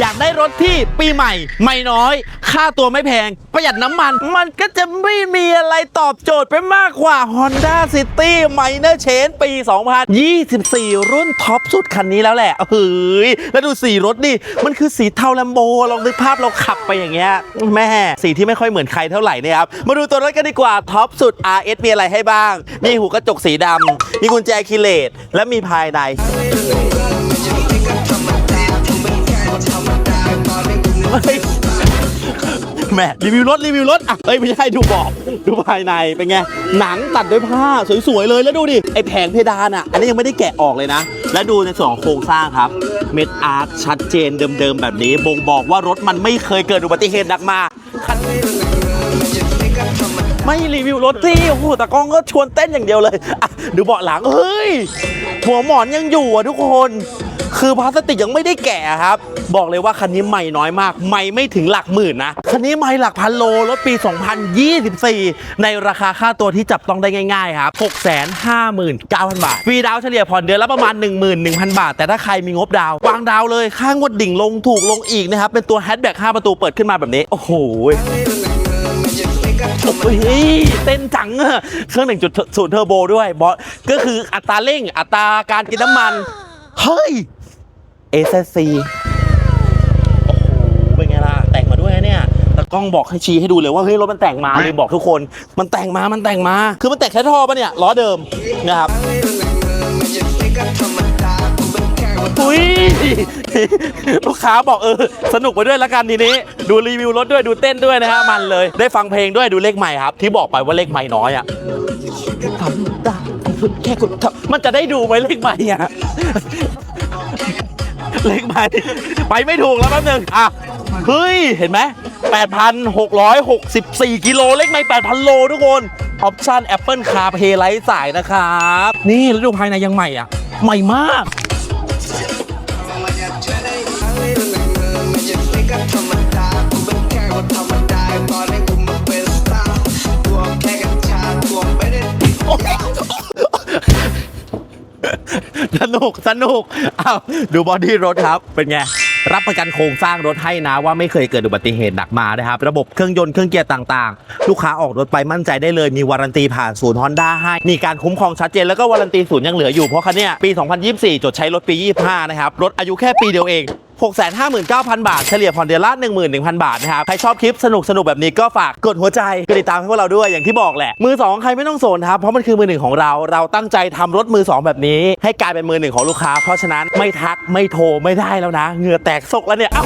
อยากได้รถที่ปีใหม่ ไม่น้อย ค่าตัวไม่แพง ประหยัดน้ำมัน มันก็จะไม่มีอะไรตอบโจทย์ไปมากกว่า Honda City Minor Change ปี 2024 รุ่นท็อปสุดคันนี้แล้วแหละเฮ้ยแล้วดูสีรถดิ มันคือสีเทาแลมโบลองนึกภาพเราขับไปอย่างเงี้ยแม่สีที่ไม่ค่อยเหมือนใครเท่าไหร่เนี่ยครับ มาดูตัวรถกันดีกว่าท็อปสุด RS มีอะไรให้บ้าง มีหูกระจกสีดำมีกุญแจคีเลตและมีภายใน แม่รีวิวรถรีวิวรถอะเอ้ยไม่ใช่ดูเบอกดูภายในเป็นไงหนังตัดด้วยผ้าสวยๆเลยแล้วดูดิไอแผงเพดานอะอันนี้ยังไม่ได้แกะออกเลยนะ แล้วดูในส่วนของโครงสร้างครับเม็ดอาร์ตชัดเจนเดิมๆแบบนี้บ่งบอกว่ารถมันไม่เคยเกิดอุบัติเหตุหนักมาคันไม่รีวิวรถสิโอ้โหแต่กล้องก็ชวนเต้นอย่างเดียวเลยอะดูเบาะหลังเฮ้ยหัวหมอนยังอยู่อะทุกคน คือพลาสติกยังไม่ได้แกะครับ บอกเลยว่าคันนี้ใหม่น้อยมาก ไม่ไม่ถึงหลักหมื่นนะ คันนี้ไม่หลักพันโลรถปี 2024 ในราคาค่าตัวที่จับต้องได้ง่ายๆครับ 659,000 บาท ฟรีดาวเฉลี่ยผ่อนเดือนละประมาณ 11,000 บาท แต่ถ้าใครมีงบดาววางดาวเลย ค่างวดดิ่งลงถูกลงอีกนะครับ เป็นตัวแฮชแบ็ก5ประตูเปิดขึ้นมาแบบนี้ โอ้โหโอ้ยเต้นจังเครื่อง1.0เทอร์โบด้วยบอสก็คืออัตราเร่งอัตราการกินน้ำมัน เฮ้ย SSC โอ้โห เป็นไงล่ะ แต่งมาด้วยนะเนี่ย แต่กล้องบอกให้ชี้ให้ดูเลยว่า เฮ้ย รถมันแต่งมาลืมบอกทุกคน มันแต่งมา มันแต่งมา คือมันแต่งแค่ท่อปะเนี่ย ล้อเดิม นะครับอุ้ย ลูกค้าบอกเออ สนุกไปด้วยละกันทีนี้ ดูรีวิวรถด้วย ดูเต้นด้วยนะฮะ มันเลย ได้ฟังเพลงด้วย ดูเลขใหม่ครับ ที่บอกไปว่าเลขใหม่น้อยอะทำได้แค่กดทำมันจะได้ดูไหมเลขใหม่อะ เล็กไปไปไม่ถูกแล้วแป๊บนึงอะเฮ้ย เห็นไหม8,664 กิโลเล็กไม่8,000 โลทุกคน ออปชั่น Apple CarPlay ไร้สายนะครับ นี่แล้วดูภายในยังใหม่อะ ใหม่มาก นุกสนุกอ้าวดูบอดี้รถครับ เป็นไง รับประกันโครงสร้างรถให้นะว่าไม่เคยเกิดอุบัติเหตุหนักมานะครับ ระบบเครื่องยนต์เครื่องเกียร์ต่างๆ ลูกค้าออกรถไปมั่นใจได้เลยมีวารันตีผ่านศูนย์ฮอนด้าให้ มีการคุ้มครองชัดเจนแล้วก็วารันตีศูนย์ยังเหลืออยู่เพราะคันเนี้ยปี 2024 จดใช้รถปี 25 นะครับ รถอายุแค่ปีเดียวเอง 659,000 บาท เฉลี่ยผ่อนเดือนละ11,000 บาทนะครับ ใครชอบคลิปสนุกสนุกแบบนี้ก็ฝากกดหัวใจกดติดตามให้พวกเราด้วยอย่างที่บอกแหละ มือ 2 ใครไม่ต้องโซนครับ เพราะมันคือมือหนึ่งของเรา เราตั้งใจทำรถมือ 2 แบบนี้ ให้กลายเป็นมือหนึ่งของลูกค้า เพราะฉะนั้นไม่ทักไม่โทรไม่ได้แล้วนะ เหงื่อแตกซกแล้วเนี่ย